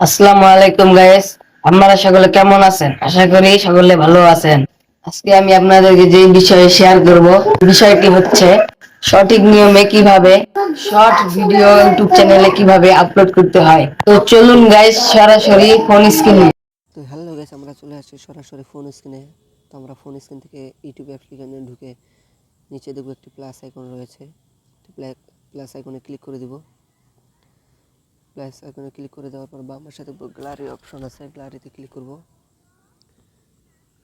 আসসালামু আলাইকুম গাইস আপনারা সকলে কেমন আছেন? আশা করি সকলে ভালো আছেন। আজকে আমি আপনাদেরকে যে বিষয়ে শেয়ার করব, বিষয়টি হচ্ছে সঠিক নিয়মে কীভাবে শর্ট ভিডিও ইউটিউব চ্যানেলে কীভাবে আপলোড করতে হয়। তো চলুন গাইস সরাসরি ফোন স্ক্রিনে তো হ্যালো গাইস আমরা চলে আসছি সরাসরি ফোন স্ক্রিনে তো আমরা ফোন স্ক্রিন থেকে ইউটিউব অ্যাপ্লিকেশনে ঢুকে নিচে দেখব একটি প্লাস আইকন রয়েছে। প্লাস আইকনে ক্লিক করে দিব। প্লাস আইকনে ক্লিক করে দেওয়ার পর বাম পাশে দেখব গ্যালারি অপশন আছে গ্যালারিতে ক্লিক করব।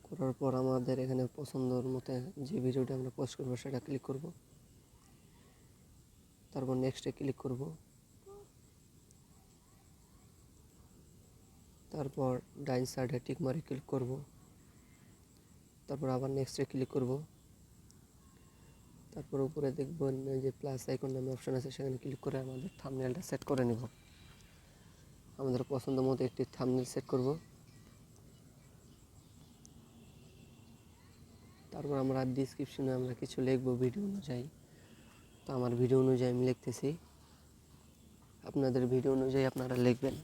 করার পর আমাদের এখানে পছন্দর মতো যে ভিডিওটা আমরা পোস্ট করব, সেটা ক্লিক করব। তারপর নেক্সটে ক্লিক করব। তারপর ডাইন সাইডে টিক মারে ক্লিক করব। তারপর আবার নেক্সটে ক্লিক করব। তারপর উপরে দেখবেন যে প্লাস আইকন নামে অপশন আছে, সেখানে ক্লিক করে আমাদের থাম্বনেলটা সেট করে নেব। আমাদের পছন্দ মতো একটি থাম্বনেল সেট করব। তারপর আমরা ডিসক্রিপশনে আমরা কিছু লিখব ভিডিও অনুযায়ী। তো আমার ভিডিও অনুযায়ী আমি লিখতেছি। আপনাদের ভিডিও অনুযায়ী আপনারা লিখবেন।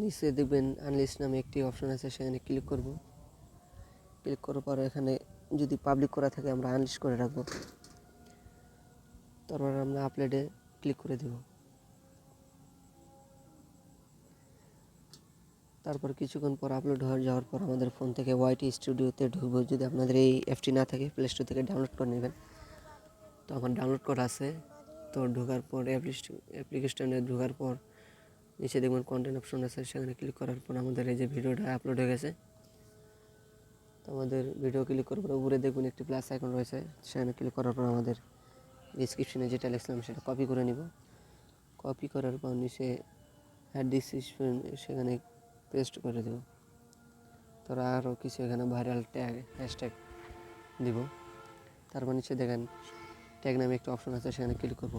নিচে দেখবেন আনলিস্ট নামে একটি অপশন আছে, সেখানে ক্লিক করব। ক্লিক করার পর এখানে যদি পাবলিক করা থাকে, আমরা আনলিস্ট করে রাখব। তারপর আমরা আপলোডে ক্লিক করে দেব। তারপর কিছুক্ষণ পর আপলোড হয়ে যাওয়ার পর আমাদের ফোন থেকে ওয়াইটি স্টুডিওতে ঢুকবো। যদি আপনাদের এই অ্যাপটি না থাকে প্লে স্টোর থেকে ডাউনলোড করে নেবেন। তো আমার ডাউনলোড করা আছে। তো ঢোকার পর অ্যাপ্লিকেশনে ঢোকার পর নিচে দেখবেন কন্টেন্ট অপশন আছে। সেখানে ক্লিক করার পর আমাদের এই যে ভিডিওটা আপলোড হয়ে গেছে। তো আমাদের ভিডিও ক্লিক করার পর উপরে দেখবেন একটি প্লাস আইকন রয়েছে। সেখানে ক্লিক করার পর আমাদের ডিসক্রিপশনে যেটা লিখলাম সেটা কপি করে নিব। কপি করার পর নিচে হ্যাড ডিসক্রিপশন সেখানে পেস্ট করে দেব। তারপর আরও কিছু এখানে ভাইরাল ট্যাগ হ্যাশট্যাগ দিব। তারপর নিচে দেখেন ট্যাগ নামে একটা অপশন আছে, সেখানে ক্লিক করব।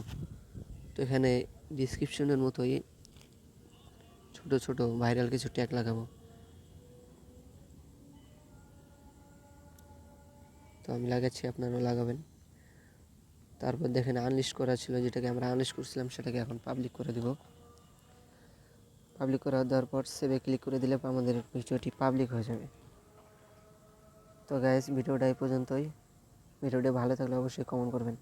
তো এখানে ডিসক্রিপশনের মতোই ছোট ছোট ভাইরাল কিছু ট্যাগ লাগাবো। তো আমি লাগাচ্ছি, আপনারাও লাগাবেন। তারপর দেখেন আনলিস্ট করা ছিল, যেটাকে আমরা আনলিস্ট করছিলাম, সেটাকে এখন পাবলিক করে দেব। পাবলিক করা দেওয়ার পর সেভে ক্লিক করে দিলে আমাদের ভিডিওটি পাবলিক হয়ে যাবে। তো গ্যাস ভিডিওটা এই পর্যন্তই। ভিডিওটি ভালো থাকলে অবশ্যই কমেন্ট করবেন।